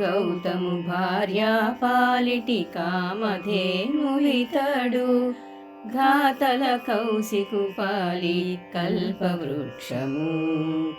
గౌతము భార్య పాలిటి కామధేనులితడు ఘాతల కౌశికు పాలి కల్పవృక్షము.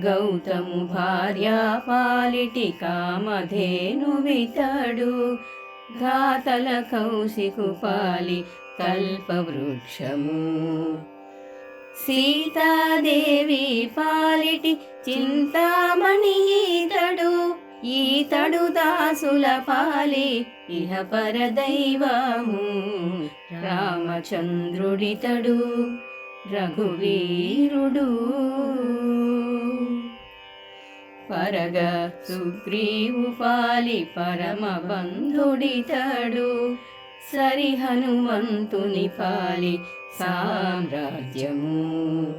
గౌతము భార్య పాలిటి కామధేనువితడు. ఘాతల కౌశికు పాలి కల్పవృక్షము. సీతాదేవి పాలిటి చింతామణి ఈతడు. ఈతడు దాసుల పాలి ఇహ పరదైవము. రామచంద్రుడితడు రఘువీరుడు. పరగ సుగ్రీవు పాలి పరమ బంధుడితడు సరి హనుమంతుని పాలి సామ్రాజ్యము.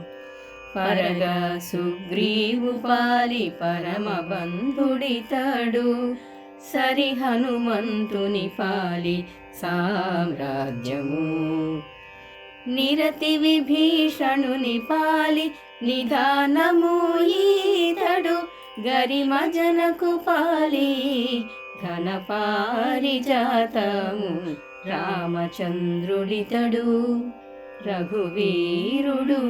పరగ సుగ్రీవు పాలి పరమ బంధుడితడు సరి హనుమంతుని పాలి సామ్రాజ్యము. నిరతి విభీషణుని పాలి నిధానము ఈతడు. గరిమ జనకు పాలి ఘన పారిజాతము రామచంద్రుడితడు. రఘువీరుడు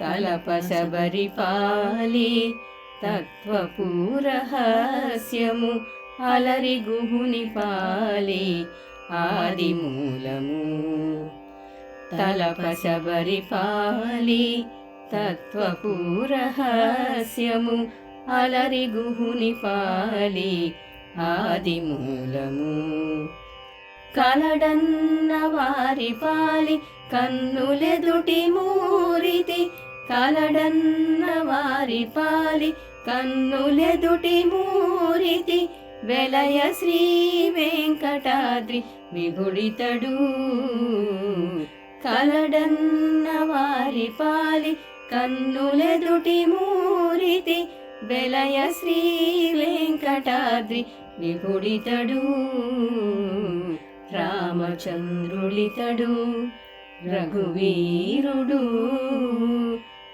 తలపశబరి పాలి తత్వపూరహస్యము అలరి గుహుని పాలి. ఆదిమూలము మూలము తలపశబరి పాలి తత్వపూరహస్యము అలరి గుహుని పాలి. ఆదిమూలము కలడన్న వారి పాలి. కన్నులెదుటి మూ కలడన్న వారి పాలి కన్నులెదుటి మూరితి వెలయ శ్రీ వెంకటాద్రి విభుడితడు కలడన్న వారి పాలి కన్నులెదుటి మూరితి వెలయ శ్రీ వెంకటాద్రి విభుడితడు రామచంద్రుడితడు రఘువీరుడు